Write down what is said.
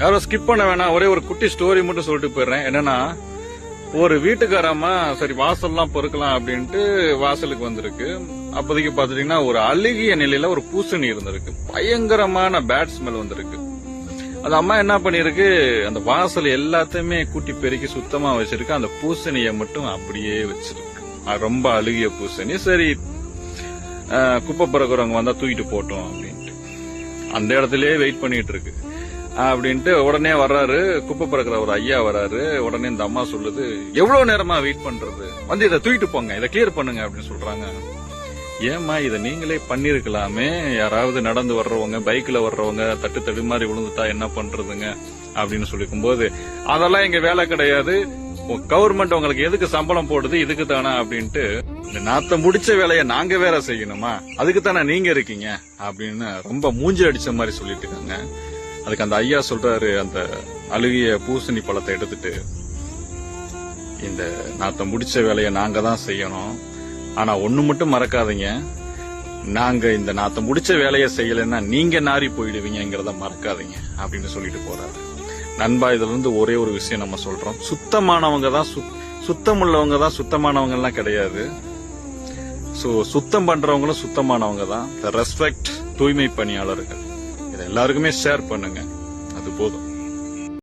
யாரும் ஸ்கிப் பண்ண வேணாம். ஒரே ஒரு குட்டி ஸ்டோரி மட்டும் சொல்லிட்டு போயிடுறேன். என்னன்னா ஒரு வீட்டுக்காரம்மா சரி வாசல்லாம் பொறுக்கலாம் அப்படின்ட்டு வாசலுக்கு வந்திருக்கு. அப்போதைக்கு பாத்துட்டீங்கன்னா ஒரு அழுகிய நிலையில ஒரு பூசணி இருந்திருக்கு. பயங்கரமான பேட் ஸ்மெல் வந்திருக்கு. அது அம்மா என்ன பண்ணிருக்கு அந்த வாசல் எல்லாத்தையுமே கூட்டி பெருக்கி சுத்தமா வச்சிருக்கு. அந்த பூசணியை மட்டும் அப்படியே வச்சிருக்கு. ரொம்ப அழுகிய பூசணி. சரி குப்பை பிறகுறவங்க வந்தா தூக்கிட்டு போட்டோம் அப்படின்ட்டு. அந்த இடத்துலயே வெயிட் பண்ணிட்டு இருக்கு. அப்படின்ட்டு உடனே வர்றாரு. குப்பை பிறக்கிற ஒரு ஐயா வராரு உடனே இந்த அம்மா சொல்லுது எவ்வளவு நேரமா வெயிட் பண்றது? வந்து இதை தூக்கிட்டு போங்க இதை கிளியர் பண்ணுங்க அப்படின்னு சொல்றாங்க. ஏம்மா இதை நீங்களே பண்ணிருக்கலாமே. யாராவது நடந்து வர்றவங்க பைக்ல வர்றவங்க தட்டு தடு மாதிரி விழுந்துட்டா என்ன பண்றதுங்க? அப்படின்னு சொல்லிக்கும் போது அதெல்லாம் எங்க வேலை கிடையாது. கவர்மெண்ட் உங்களுக்கு எதுக்கு சம்பளம் போடுது? இதுக்கு தானா? அப்படின்ட்டு இந்த நாத்த முடிச்ச வேலையை நாங்க வேற செய்யணுமா? அதுக்கு தானே நீங்க இருக்கீங்க? அப்படின்னு ரொம்ப மூஞ்சி அடிச்ச மாதிரி சொல்லிட்டு இருக்காங்க. அதுக்கு அந்த ஐயா சொல்றாரு அந்த அழுகிய பூசணி பழத்தை எடுத்துட்டு இந்த நாத்த முடிச்ச வேலையை நாங்க தான் செய்யணும். ஆனா ஒண்ணு மட்டும் மறக்காதீங்க. நாங்க இந்த நாத்த முடிச்ச வேலையை செய்யலைன்னா நீங்க நாரி போயிடுவீங்கிறத மறக்காதீங்க அப்படின்னு சொல்லிட்டு போறாரு. நண்பா இதுல இருந்து ஒரே ஒரு விஷயம் நம்ம சொல்றோம். சுத்தமானவங்க தான் சுத்- சுத்தம் உள்ளவங்க தான் சுத்தமானவங்க எல்லாம் கிடையாது. சோ சுத்தம் பண்றவங்களும் சுத்தமானவங்க தான். ரெஸ்பெக்ட் தூய்மை பணியாளர்கள். எல்லாருக்குமே ஷேர் பண்ணுங்க. அது போதும்.